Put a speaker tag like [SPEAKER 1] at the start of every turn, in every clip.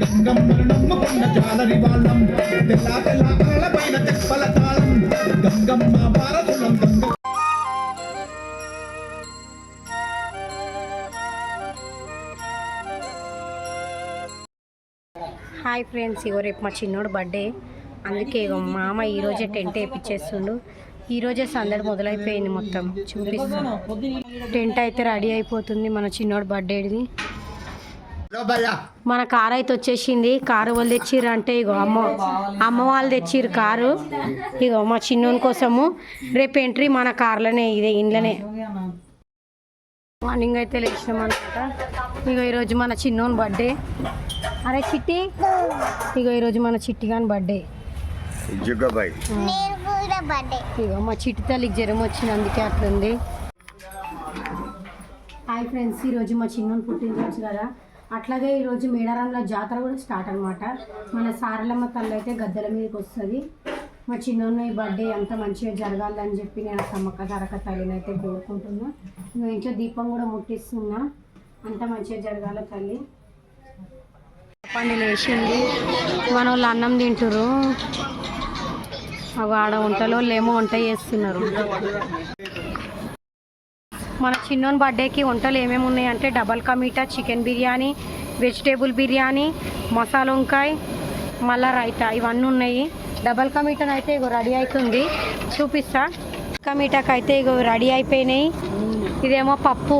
[SPEAKER 1] గంగమ్మను నమ్ముకున్న జాలరి వాళ్ళం తెల్లా తెల్ల ఆలపైన తెప్పల తాళం. గంగమ్మ భారతులం గంగ
[SPEAKER 2] హాయ్ ఫ్రెండ్స్ ఇగో రేపు మా చిన్నోడు బర్త్డే అందుకే ఇగో మామ ఈరోజే టెంట్ వేయించేస్తుండు ఈరోజే సందడి మొదలైపోయింది మొత్తం. చూపిస్తాను టెంట్ అయితే రెడీ అయిపోతుంది మన చిన్నోడు బర్త్డేది మన కార్ అయితే వచ్చేసింది. కారు వాళ్ళు తెచ్చిర్రు అంటే ఇగో అమ్మ అమ్మ వాళ్ళు తెచ్చిర్రు కారు. ఇగో మా చిన్నోని కోసము రేపు ఎంట్రీ మన కార్లోనే ఇదే ఇంట్లోనే మార్నింగ్ అయితే లేచినాం అనమాట ఇక ఈరోజు మన చిన్నోని బర్త్డే అరే చిట్టి ఇక ఈరోజు మన చిట్టి గాని బర్త్డే ఇక మా చిట్టి తల్లికి జ్వరం వచ్చింది అందుకే అట్లుంది. హాయ్ ఫ్రెండ్స్ ఈరోజు మా చిన్నోని పుట్టినరోజు కదా. అట్లాగే ఈరోజు మేడారంలో జాతర కూడా స్టార్ట్ అనమాట మన సారలమ్మ తల్లి అయితే గద్దెల మీదకి వస్తుంది. మా చిన్నోని బర్త్డే అంతా మంచిగా జరగాలని చెప్పి నేను సమ్మక్క దరక తల్లిని అయితే కోరుకుంటున్నా. నువ్వు ఇంట్లో దీపం కూడా ముట్టిస్తున్నా. అంత మంచిగా జరగాల తల్లి. పండి లేచింది మన వాళ్ళు అన్నం తింటురు అవి ఆడ వంటలో లేమో వంట చేస్తున్నారు. మన చిన్నోన్ బర్త్డేకి వంటలు ఏమేమి ఉన్నాయి అంటే డబల్ కా మీఠా చికెన్ బిర్యానీ వెజిటేబుల్ బిర్యానీ మసాలా వంకాయ మళ్ళా రైతా. ఇవన్నీ ఉన్నాయి. డబల్ కా అయితే ఇగో రెడీ అవుతుంది చూపిస్తా. కమీటాకి మీఠాకి అయితే ఇగో రెడీ అయిపోయినాయి. ఇదేమో పప్పు.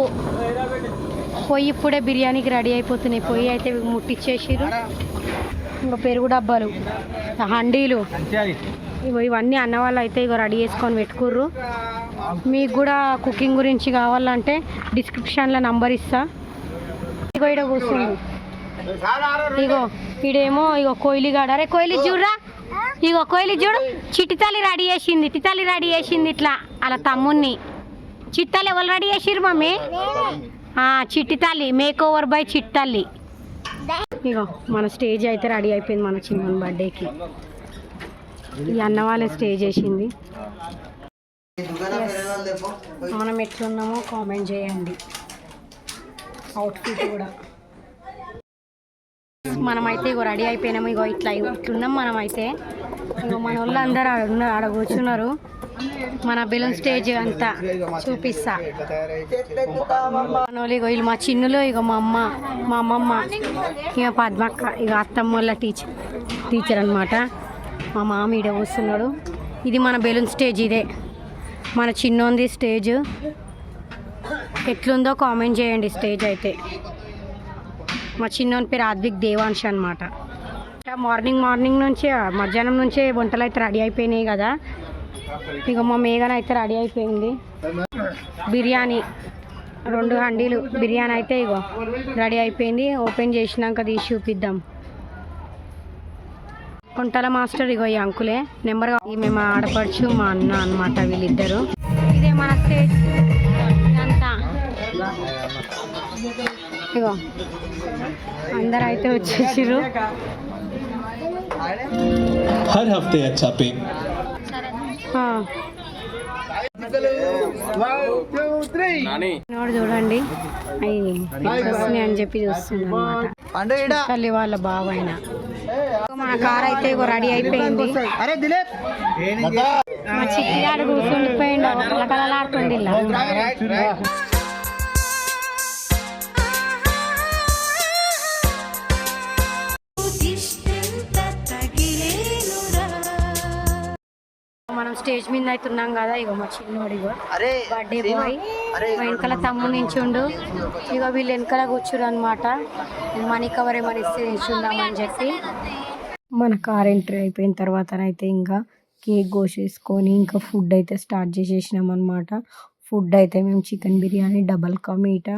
[SPEAKER 2] పొయ్యి ఇప్పుడే బిర్యానీకి రెడీ అయిపోతున్నాయి. పొయ్యి అయితే ముట్టిచ్చేసిరు ఇంకా పెరుగు డబ్బాలు. హండీలు. ఇగో ఇవన్నీ అన్న వాళ్ళు అయితే ఇగో రెడీ చేసుకొని పెట్టుకుర్రు. మీకు కూడా కుకింగ్ గురించి కావాలంటే డిస్క్రిప్షన్లో నంబర్ ఇస్తా. ఇగో ఇక్కడ కూర్చుండు ఇగో ఇడేమో ఇగో కోయిలి గాడు. అరే కోయిలి చూడరా. ఇగో కోయిలి చూడు. చిట్టితల్లి రెడీ చేసింది. చిట్టితల్లి రెడీ చేసింది ఇట్లా. అలా తమ్ముణ్ణి. చిట్టాలి ఎవరు రెడీ చేసిర్రు మమ్మీ? చిట్టితల్లి చిట్టి తల్లి. మేక్ ఓవర్ బై చిట్టల్లి ఇగో మన స్టేజ్ అయితే రెడీ అయిపోయింది మన చిన్న బర్త్డేకి. ఈ అన్న వాళ్ళే స్టేజ్ చేసింది. మనం ఎట్లున్నామో కామెంట్ చేయండి. అవుట్ఫిట్ కూడా. మనమైతే ఇగో రెడీ అయిపోయినాము. ఇగో ఇట్లా ఇట్లున్నాం మనమైతే. ఇగో మన వాళ్ళు అందరూ ఉన్నారు ఆడ కూర్చున్నారు. మన బెలూన్ స్టేజ్ అంతా చూపిస్తా. మన వాళ్ళు ఇగో వీళ్ళు మా చిన్నులు ఇగో మా అమ్మ మా అమ్మమ్మ ఇక పద్మక్క ఇక అత్తమ్మ వాళ్ళ టీచర్ టీచర్ అనమాట మా మామ ఈడ కూర్చున్నాడు. ఇది మన బెలూన్ స్టేజ్ ఇదే. మన చిన్నోంది స్టేజ్. ఎట్లుందో కామెంట్ చేయండి స్టేజ్ అయితే. మా చిన్నోని పేరు ఆద్విక్ దేవాంశ్ అనమాట మార్నింగ్ మార్నింగ్ నుంచి మధ్యాహ్నం నుంచే వంటలు అయితే రెడీ అయిపోయినాయి కదా. ఇక మా మేఘన అయితే రెడీ అయిపోయింది. బిర్యానీ రెండు హండీలు బిర్యానీ అయితే ఇగో రెడీ అయిపోయింది. ఓపెన్ చేసినాక తీసి చూపిద్దాం. కొంటల మాస్టర్ ఇగో ఈ అంకులే నెంబర్ ఈమె మా ఆడపడుచు మా అన్న అన్నమాట వీళ్ళిద్దరు ఇదే మన స్టేజ్ ఇదంతా ఇగో అందరు అయితే వచ్చేసిర్రు
[SPEAKER 3] हर हफ्ते अच्छा पेन
[SPEAKER 2] ఆ. నోడు చూడండి అయ్యి వస్తున్నాయి అని చెప్పి చూస్తుంది తల్లి వాళ్ళ బావైన మన కార్ అయితే ఇగో రెడీ అయిపోయింది.
[SPEAKER 4] అరే దిలీప్.
[SPEAKER 2] మా చిట్టిగాడు కూర్చుండిపోయిండు కలకలలాడుతుంది మనం స్టేజ్ మీద అయితే ఉన్నాం కదా ఇగో మా చిన్నోడు ఇగో. బర్త్డే బాయ్ మా వెనకాల తమ్ముడు నించుండు. ఇక వీళ్ళు వెనకాల కూర్చురు అనమాట మనీ కవర్ ఏమైనా ఇస్తే నించుందామని చెప్పి. మన కార్ ఎంట్రీ అయిపోయిన తర్వాతనైతే ఇంకా కేక్ కోసేసుకొని ఇంకా ఫుడ్ అయితే స్టార్ట్ చేసేసినాం అనమాట ఫుడ్ అయితే మేము చికెన్ బిర్యానీ డబల్ కా మీటా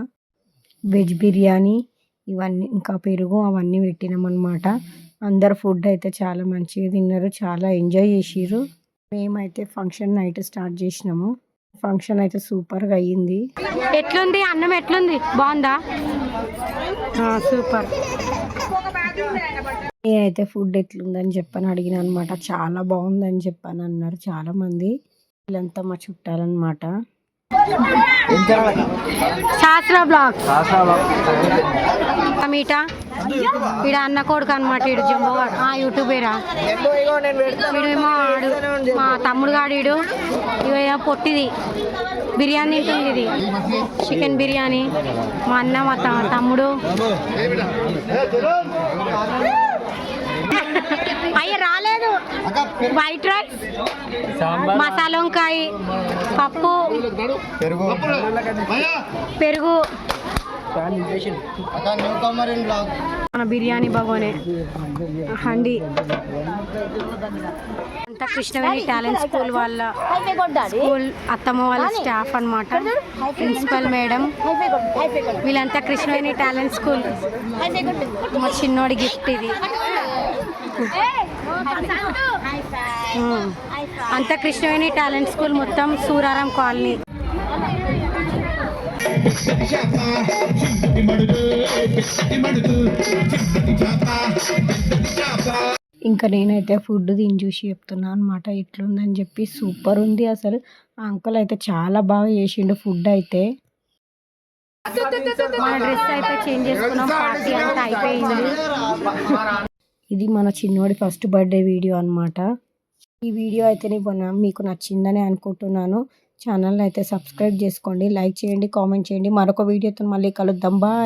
[SPEAKER 2] వెజ్ బిర్యానీ ఇవన్నీ ఇంకా పెరుగు అవన్నీ పెట్టినాం అనమాట అందరు ఫుడ్ అయితే చాలా మంచిగా తిన్నారు చాలా ఎంజాయ్ చేసిర్రు. మేమైతే ఫంక్షన్ నైట్ స్టార్ట్ చేసినాము. ఫంక్షన్ అయితే సూపర్గా అయ్యింది. ఎట్లుంది? అన్నం ఎట్లుంది? బాగుందా? సూపర్. నేనైతే ఫుడ్ ఎట్లుందని చెప్పని అడిగిన అనమాట చాలా బాగుందని చెప్పని అన్నారు చాలా మంది వీళ్ళంతా మా చుట్టాలన్నమాట. శాస్త్ర బ్లాగ్. టమీటా ఈడ అన్న కొడుకు అనమాట ఈడు జంబోగాడు ఆ యూట్యూబేరా. వీడేమో ఆడు మా తమ్ముడు గాడు ఏమో పొట్టిది. బిర్యానీ తింటుంది ఇది. చికెన్ బిర్యానీ. మా అన్న మా త- తమ్ముడు. వైట్ రైస్ మసాలా వంకాయ పప్పు
[SPEAKER 4] పెరుగు.
[SPEAKER 2] పెరుగు. మన బిర్యానీ బాగోనే హండి. అంతా కృష్ణవేణి టాలెంట్ స్కూల్ వాళ్ళ స్కూల్ అత్తమ్మ వాళ్ళ స్టాఫ్ అన్నమాట. Principal madam. వీళ్ళంతా కృష్ణవేణి టాలెంట్ స్కూల్. మా చిన్నోడి గిఫ్ట్ ఇది. అంతా కృష్ణవేణి టాలెంట్ స్కూల్ మొత్తం సూరారం కాలనీ. ఇంకా నేనైతే ఫుడ్ దీన్ని చూసి చెప్తున్నాను అనమాట ఎట్లుందని చెప్పి సూపర్ ఉంది అసలు. ఆ అంకుల్ అయితే చాలా బాగా చేసిండు ఫుడ్ అయితే. మన డ్రెస్ అయితే చేంజ్ చేసుకున్నాం పార్టీ అంతా అయిపోయింది. ఇది మన చిన్నోడి ఫస్ట్ బర్త్డే వీడియో అన్నమాట. ఈ వీడియో అయితే నేను మీకు నచ్చిందని అనుకుంటున్నాను. ఛానల్ని అయితే సబ్స్క్రైబ్ చేసుకోండి లైక్ చేయండి కామెంట్ చేయండి. మరొక వీడియోతో మళ్ళీ కలుద్దాం. బాయ్